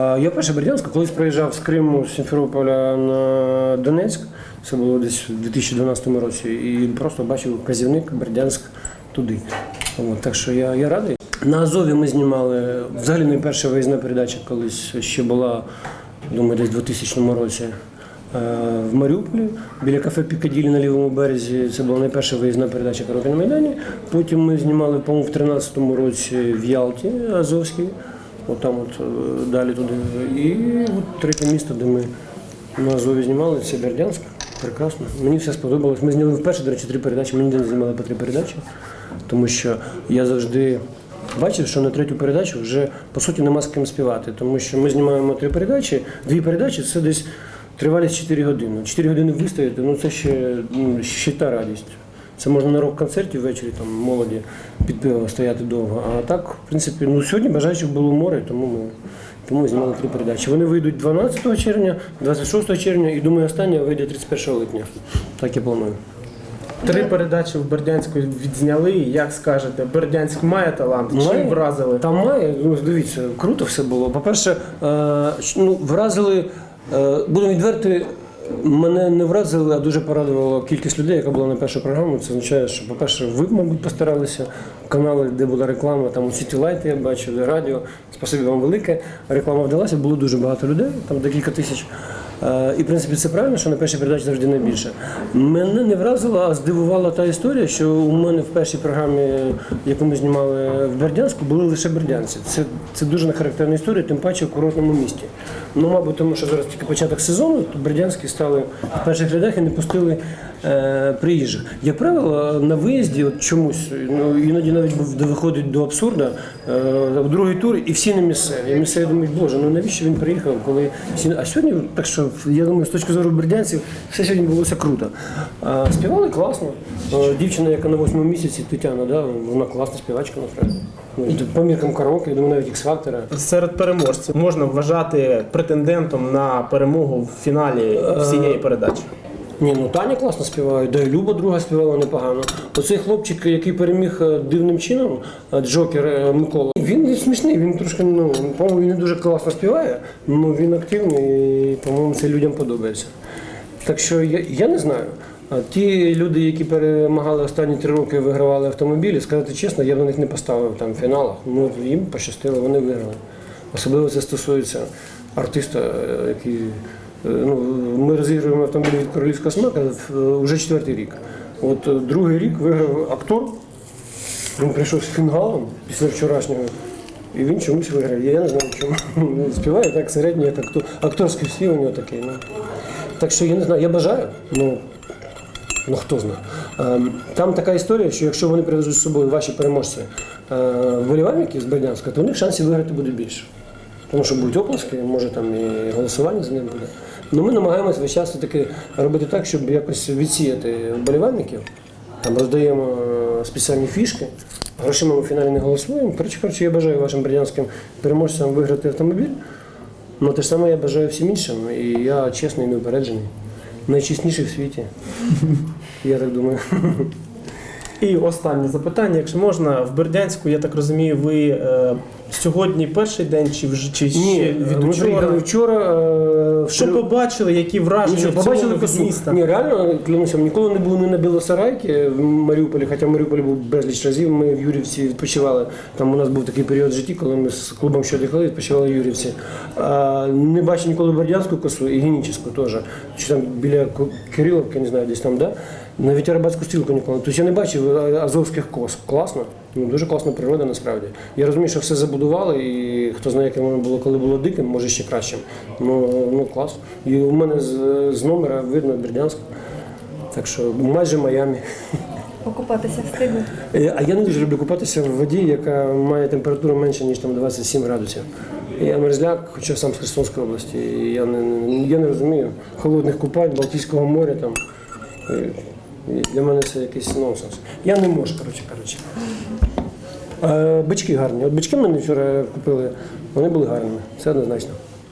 Я перше Бердянську колись приїжджав з Криму, з Сімферополя на Донецьк. Це було десь у 2012 році. І просто бачив вказівник Бердянськ туди. От, так що я, я радий. На Азові ми знімали взагалі найперша виїзна передача колись ще була, думаю, десь у 2000 році. е, В Маріуполі біля кафе Пікаділі на лівому березі це була найперша виїзна передача «Короки на Майдані. Потім ми знімали, по-моєму, в 2013 році в Ялті Азовській. От там от е, далі туди. І от третє місто, де ми на Азові знімали, це Бердянськ. Прекрасно. Мені все сподобалось. Ми зняли вперше, до речі, три передачі. Ми ніде не знімали по три передачі, тому що я завжди бачив, що на третю передачу вже по суті нема з ким співати. Тому що ми знімаємо три передачі, дві передачі це десь тривалість 4 години. 4 години вистояти, ну це ще, ну, ще та радість. Це можна на рок-концерті ввечері там молоді під пиво стояти довго. А так, в принципі, ну сьогодні бажаючих було море, тому ми, тому ми знімали три передачі. Вони вийдуть 12 червня, 26 червня і думаю, остання вийде 31 липня. Так я планую. Три передачі в Бердянську відзняли. Як скажете, Бердянськ має талант? Має. Чим вразили? Там має, ну дивіться, круто все було. По-перше, е, ну, вразили, е, будемо відверти, мене не вразили, а дуже порадувала кількість людей, яка була на першу програму. Це означає, що, по-перше, ви, мабуть, постаралися. Канали, де була реклама, там у City Light я бачив, радіо. Спасибі вам велике. Реклама вдалася, було дуже багато людей, там декілька тисяч. Е, І в принципі це правильно, що на першій передачі завжди найбільше. Мене не вразила, а здивувала та історія, що у мене в першій програмі, яку ми знімали в Бердянську, були лише бердянці. Це, це дуже нехарактерна історія, тим паче в курортному місті. Ну, мабуть, тому що зараз тільки початок сезону, то бердянські стали в перших рядах і не пустили е, приїжджих. Як правило, на виїзді от чомусь, ну іноді навіть виходить до абсурду, е, в другий тур і всі не місцеві. І місцеві думають, боже, ну навіщо він приїхав, коли всі. А сьогодні, так що я думаю, з точки зору бердянців, все сьогодні було круто. А, співали класно. Е, Дівчина, яка на восьмому місяці, Тетяна, да, вона класна співачка насправді. Ну, по міркам караоке, я думаю, навіть X-фактора. Серед переможців можна вважати претендентом на перемогу в фіналі всієї передачі. Ні, ну Таня класно співає, да і Люба друга співала непогано. Оцей хлопчик, який переміг е, дивним чином, е, Джокер е, Микола, він смішний, він трошки, ну, по-моєму, він не дуже класно співає, але він активний і, по-моєму, це людям подобається. Так що я, я не знаю. А Ті люди, які перемагали останні три роки, вигравали автомобілі, сказати чесно, я на них не поставив там в фіналах. Ну їм пощастило, вони виграли. Особливо це стосується артиста, який ну, ми розігруємо автомобіль від королівського смака е, вже четвертий рік. От е, другий рік виграв актор. Він прийшов з фінгалом після вчорашнього. І він чомусь виграв. Я не знаю чому. Співає так середній, як актор. Акторський спів у нього такий. Ну. Так що я не знаю, я бажаю. Ну, ну хто знає. Ем, Там така історія, що якщо вони привезуть з собою ваші переможці е, вболівальників з Бердянська, то у них шансів виграти буде більше. Тому що будуть оплески, може там і голосування за ним буде. Ну ми намагаємося весь час таки робити так, щоб якось відсіяти вболівальників. Там роздаємо е, спеціальні фішки, грошима ми в фіналі не голосуємо. Коротше, я бажаю вашим бердянським переможцям виграти автомобіль. Ну те ж саме я бажаю всім іншим. І я чесний і неупереджений. Найчесніший в світі. Я так думаю. І останнє запитання, якщо можна, в Бердянську, я так розумію, ви е, сьогодні перший день чи вже чи ще Ні, від ми приїхали вчора? вчора. е, Що в- побачили, які враження Нічого, в побачили цілому від косу. міста? Ні, реально клянуся, ніколи не були ні на Білосарайці в Маріуполі, хоча в Маріуполі був безліч разів. Ми в Юрівці відпочивали. Там у нас був такий період в житті, коли ми з клубом що дихали, відпочивали в Юрівці. А, не бачив ніколи Бердянську косу і Генічеську теж. Чи там біля Ку- Кириловки, не знаю, десь там, да? Навіть арабатську стрілку ніколи. Тобто я не бачив азовських кос. Класно. Ну, дуже класна природа насправді. Я розумію, що все забудували, і хто знає, яке воно було, коли було диким, може ще кращим. Ну, ну клас. І у мене з, з номера видно Бердянськ. Так що майже Майамі. Покупатися встигли. Е, А я не дуже люблю купатися в воді, яка має температуру менше, ніж там 27 градусів. Я мерзляк, хоча сам з Херсонської області. І я не, не- я не розумію холодних купань, Балтійського моря там. Для мене це якийсь нонсенс. Я не можу, коротше кажучи. Е, Бички гарні. От бички мене вчора купили, вони були гарними. Це однозначно.